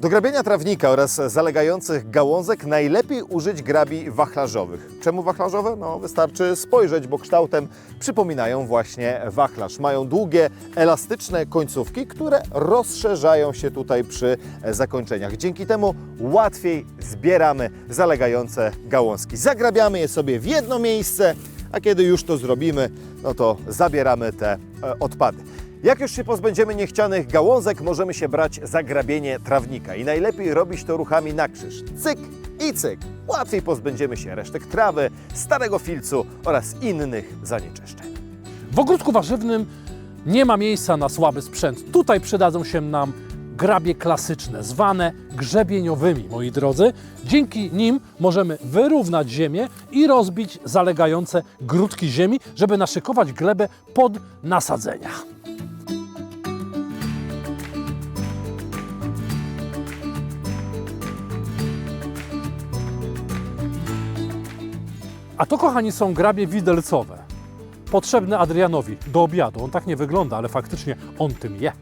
Do grabienia trawnika oraz zalegających gałązek najlepiej użyć grabi wachlarzowych. Czemu wachlarzowe? No wystarczy spojrzeć, bo kształtem przypominają właśnie wachlarz. Mają długie, elastyczne końcówki, które rozszerzają się tutaj przy zakończeniach. Dzięki temu łatwiej zbieramy zalegające gałązki. Zagrabiamy je sobie w jedno miejsce, a kiedy już to zrobimy, no to zabieramy te e, odpady. Jak już się pozbędziemy niechcianych gałązek, możemy się brać za grabienie trawnika. I najlepiej robić to ruchami na krzyż. Cyk i cyk. Łatwiej pozbędziemy się resztek trawy, starego filcu oraz innych zanieczyszczeń. W ogródku warzywnym nie ma miejsca na słaby sprzęt. Tutaj przydadzą się nam grabie klasyczne, zwane grzebieniowymi, moi drodzy. Dzięki nim możemy wyrównać ziemię i rozbić zalegające grudki ziemi, żeby naszykować glebę pod nasadzenia. A to, kochani, są grabie widelcowe. Potrzebne Adrianowi do obiadu. On tak nie wygląda, ale faktycznie on tym je.